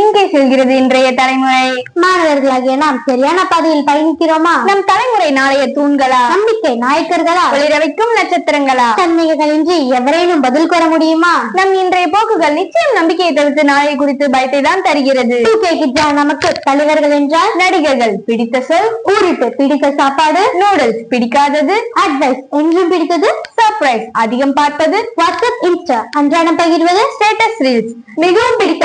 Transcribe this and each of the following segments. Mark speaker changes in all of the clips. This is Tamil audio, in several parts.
Speaker 1: எங்கே செல்கிறது இன்றைய தலைமுறை?
Speaker 2: மாணவர்களாகிய நாம் சரியான பாதையில் பயணிக்கிறோமா?
Speaker 1: நம் தலைமுறை நாளைய தூண்களா?
Speaker 2: நம்பிக்கை நாயக்கர்களா?
Speaker 1: ஒளிர வைக்கும் நட்சத்திரங்களா?
Speaker 2: தன்மைகளின்றி எவரேனும் பதில் கூற முடியுமா?
Speaker 1: நம் இன்றைய போக்குகள் நிச்சயம் நம்பிக்கையை தவிர்த்து நாளை குறித்து பயத்தை தான் தருகிறது.
Speaker 2: 2K கிட்ஸா நமக்கு தலைவர்கள் என்றால்?
Speaker 1: நடிகர்கள் பிடித்த சொல்
Speaker 2: ஊரிட்டு பிடித்த சாப்பாடு
Speaker 1: நூடுல்ஸ் பிடிக்காதது.
Speaker 2: அட்வைஸ் என்றும் பிடித்தது.
Speaker 1: சர்ப்ரைஸ் அதிகம் பார்ப்பது.
Speaker 2: வாட்ஸ்அப் இன்ஸ்டா அன்றாடம் பகிர்வது
Speaker 1: ஸ்டேட்டஸ் ரீல்ஸ் மிகவும் பிடித்த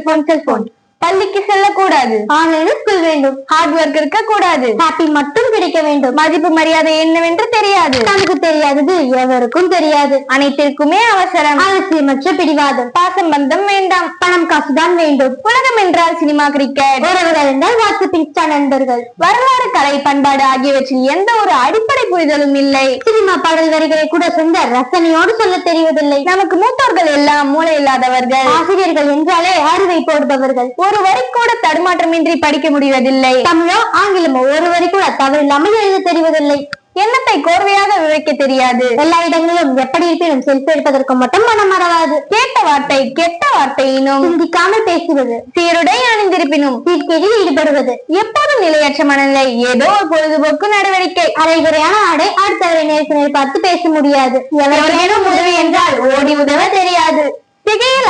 Speaker 1: পঞ্চাশ ভোল্ট பள்ளிக்கு செல்லக்கூடாது.
Speaker 2: ஆன்லைனில் ஸ்கூல் வேண்டும்.
Speaker 1: ஹார்ட் ஒர்க் இருக்க கூடாது
Speaker 2: ஹாப்பி மட்டும் கிடைக்க வேண்டும்.
Speaker 1: மதிப்பு மரியாதை என்னவென்று தெரியாது.
Speaker 2: தனக்கு தெரியாதது எவருக்கும் தெரியாது.
Speaker 1: அனைத்திற்குமே அவசரம்.
Speaker 2: அவசியமற்ற பிடிவாதம்.
Speaker 1: பாசம் பந்தம் வேண்டாம்.
Speaker 2: பணம் காசுதான் வேண்டும்.
Speaker 1: உலகம் என்றால் சினிமா கிரிக்கெட்
Speaker 2: உறவுகள் என்றால் வாட்ஸ்அப் இன்ஸ்டா நண்பர்கள்.
Speaker 1: வரலாறு கலை பண்பாடு ஆகியவற்றில் எந்த ஒரு அடிப்படை புரிதலும் இல்லை.
Speaker 2: சினிமா பாடல் வரிகளை கூட சொந்த ரசனையோடு சொல்ல தெரிவதில்லை.
Speaker 1: நமக்கு மூத்தோர்கள் எல்லாம் மூளை இல்லாதவர்கள்.
Speaker 2: ஆசிரியர்கள் என்றாலே அறுவை போடுபவர்கள்.
Speaker 1: ஒரு வரி கூட தடுமாற்றமின்றி படிக்க முடிவதில்லை.
Speaker 2: தமிழோ ஆங்கிலமோ ஒரு வரி கூட தவறு இல்லாமல் எழுத தெரிவதில்லை.
Speaker 1: எண்ணத்தை கோர்வையாக விவரிக்க தெரியாது.
Speaker 2: எல்லா இடங்களிலும் எப்படி இருப்பினும் செல்ஃபி எடுப்பதற்கு மட்டும் மனம் மறவாது.
Speaker 1: கேட்ட வார்த்தை கெட்ட வார்த்தையினும்
Speaker 2: சிந்திக்காமல் பேசுவது
Speaker 1: சீருடை அணிந்திருப்பினும்
Speaker 2: சீர்கேடில் ஈடுபடுவது
Speaker 1: எப்போதும் நிலையற்ற மனநிலை ஏதோ ஒரு பொழுதுபோக்கு நடவடிக்கை
Speaker 2: அரைகுறையான ஆடை அடுத்தவரை நேருக்கு நேர் பார்த்து பேச முடியாது.
Speaker 1: எவரேனும் உதவி என்றால் ஓடி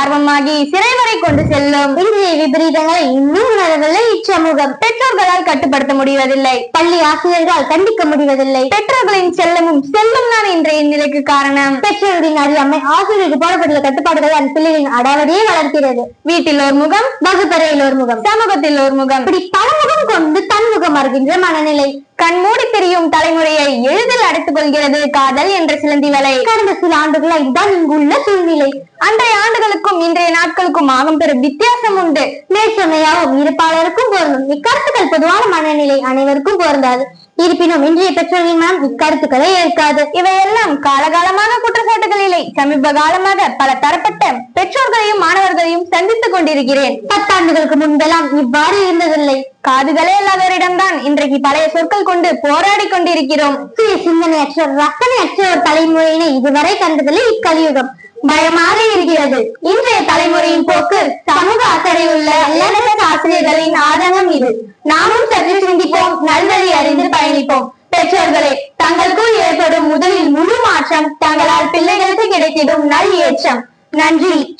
Speaker 1: ஆர்வமாகி சிறை வரை கொண்டு செல்லும்.
Speaker 2: இன்றைய விபரீதங்களை இன்னும் உணரவில்லை. இச்சமூகம்
Speaker 1: பெற்றோர்களால் கட்டுப்படுத்த முடிவதில்லை.
Speaker 2: பள்ளி ஆசிரியர்கள் கண்டிக்க முடிவதில்லை.
Speaker 1: பெற்றோர்களின் செல்லமும் செல்லும் தான் இன்றைய நிலைக்கு காரணம்.
Speaker 2: பெற்றோர்களின் அறியாமை ஆசிரியருக்கு போடப்பட்டுள்ள கட்டுப்பாடுகள் அந்த பிள்ளைகளின் அடாவடியை வளர்க்கிறது.
Speaker 1: வீட்டில் ஒரு முகம்
Speaker 2: வகுப்பறையில் ஒரு முகம்
Speaker 1: சமூகத்தில் ஒரு முகம்.
Speaker 2: இப்படி பலமுகம் கொண்டு தன்முகம் அறிகின்ற மனநிலை.
Speaker 1: கண்மூடி தெரியும் தலைமுறையை எளிதில் அடைத்துக் கொள்கிறது காதல் என்ற சிலந்தி வலை.
Speaker 2: கடந்த சில ஆண்டுகளா இதுதான் இங்குள்ள சூழ்நிலை.
Speaker 1: அன்றைய ஆண்டுகளுக்கும் இன்றைய நாட்களுக்கும் ஆகும் பெரும் வித்தியாசம் உண்டு.
Speaker 2: மேற்சொன்னையாவும் இருப்பாளருக்கும் பொருந்தும். இக்கருத்துக்கள் பொதுவான மனநிலை அனைவருக்கும் பொருந்தாது. இருப்பினும் இன்றைய பெற்றோரின் மனம் இக்கருத்துக்களை ஏற்காது.
Speaker 1: இவையெல்லாம் காலகாலமாக குற்றச்சாட்டுகள் இல்லை. சமீப காலமாக பல தரப்பட்ட பெற்றோர்களையும் சந்தித்துக் கொண்டிருக்கிறேன்.
Speaker 2: பத்தாண்டுகளுக்கு முன்பெல்லாம் இவ்வாறு இருந்ததில்லை.
Speaker 1: காதுகளே இல்லாதவரிடம்தான் இன்றைக்கு பழைய சொற்கள் கொண்டு போராடி கொண்டிருக்கிறோம்.
Speaker 2: சுய சிந்தனையற்ற ரசனையற்ற ஒரு தலைமுறையினை இதுவரை கண்டதில்லை இக்கலியுகம். பயமாக இருக்கிறது.
Speaker 1: இன்றைய தலைமுறையின் போக்கு சமூக அக்கறை உள்ள எல்லையற்ற ஆசிரியர்களின் ஆதங்கம் இது. நாமும் சற்று சிந்திப்போம் நல்வழி அறிந்து பயணிப்போம். பெற்றோர்களே தங்களுக்குள் ஏற்படும் முதலில் முழு மாற்றம் தங்களால் பிள்ளைகளுக்கு கிடைத்திடும் நல் ஏற்றம். நன்றி.